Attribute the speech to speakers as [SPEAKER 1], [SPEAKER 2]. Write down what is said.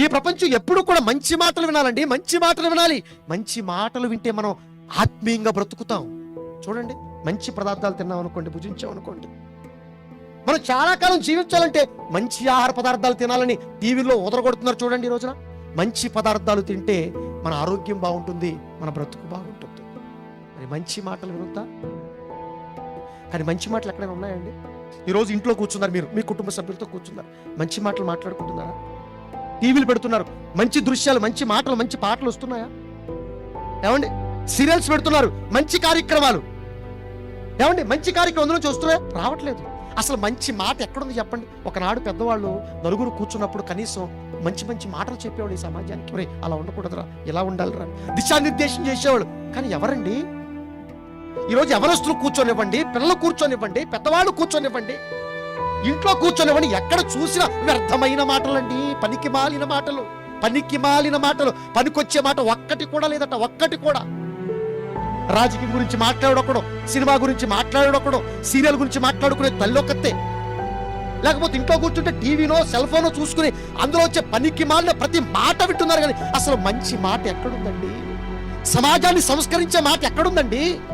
[SPEAKER 1] ఈ ప్రపంచం ఎప్పుడు కూడా మంచి మాటలు వినాలండి. మంచి మాటలు వినాలి. మంచి మాటలు వింటే మనం ఆత్మీయంగా బ్రతుకుతాం. చూడండి మంచి పదార్థాలు తిన్నాం అనుకోండి భుజించాం అనుకోండి. మనం చాలా కాలం జీవించాలంటే మంచి ఆహార పదార్థాలు తినాలని టీవీలో ఉదరగొడుతున్నారు చూడండి ఈ రోజున. మంచి పదార్థాలు తింటే మన ఆరోగ్యం బాగుంటుంది మన బ్రతుకు బాగుంటుంది. మరి మంచి మాటలు వినుతా కానీ మంచి మాటలు ఎక్కడైనా ఉన్నాయండి? ఈరోజు ఇంట్లో కూర్చున్నారు మీరు మీ కుటుంబ సభ్యులతో కూర్చున్నారు. మంచి మాటలు మాట్లాడుకుంటున్నారా? టీవీలు పెడుతున్నారు. మంచి దృశ్యాలు మంచి మాటలు మంచి పాటలు వస్తున్నాయా? ఏమండి? సీరియల్స్ పెడుతున్నారు. మంచి కార్యక్రమాలు. ఏమండి? మంచి కార్యక్రమం అందులో చూస్తున్నాయా రావట్లేదు. అసలు మంచి మాట ఎక్కడుంది చెప్పండి. ఒకనాడు పెద్దవాళ్ళు నలుగురు కూర్చున్నప్పుడు కనీసం మంచి మంచి మాటలు చెప్పేవాడు ఈ సమాజానికి. ఒరేయ్ అలా ఉండకూడదురా. ఇలా ఉండాలిరా. దిశానిర్దేశం చేసేవాడు కానీ ఎవరండి? ఈరోజు ఎవరస్తులు కూర్చొనివ్వండి పిల్లలు కూర్చొనివ్వండి పెద్దవాళ్ళు కూర్చొనివ్వండి. ఇంట్లో కూర్చొనివని ఎక్కడ చూసినా వ్యర్థమైన మాటలండి పనికి మాలిన మాటలు పనికి మాలిన మాటలు పనికొచ్చే మాట ఒక్కటి కూడా లేదట ఒక్కటి కూడా. రాజకీయం గురించి మాట్లాడకూడదు సినిమా గురించి మాట్లాడకూడదు సీరియల్ గురించి మాట్లాడుకునే తల్లొక్కతే. లేకపోతే ఇంట్లో కూర్చుంటే టీవీనో సెల్ ఫోనో చూసుకుని అందులో వచ్చే పనికి మాలిన ప్రతి మాట వింటున్నారు కానీ అసలు మంచి మాట ఎక్కడుందండి? సమాజాన్ని సంస్కరించే మాట ఎక్కడుందండి?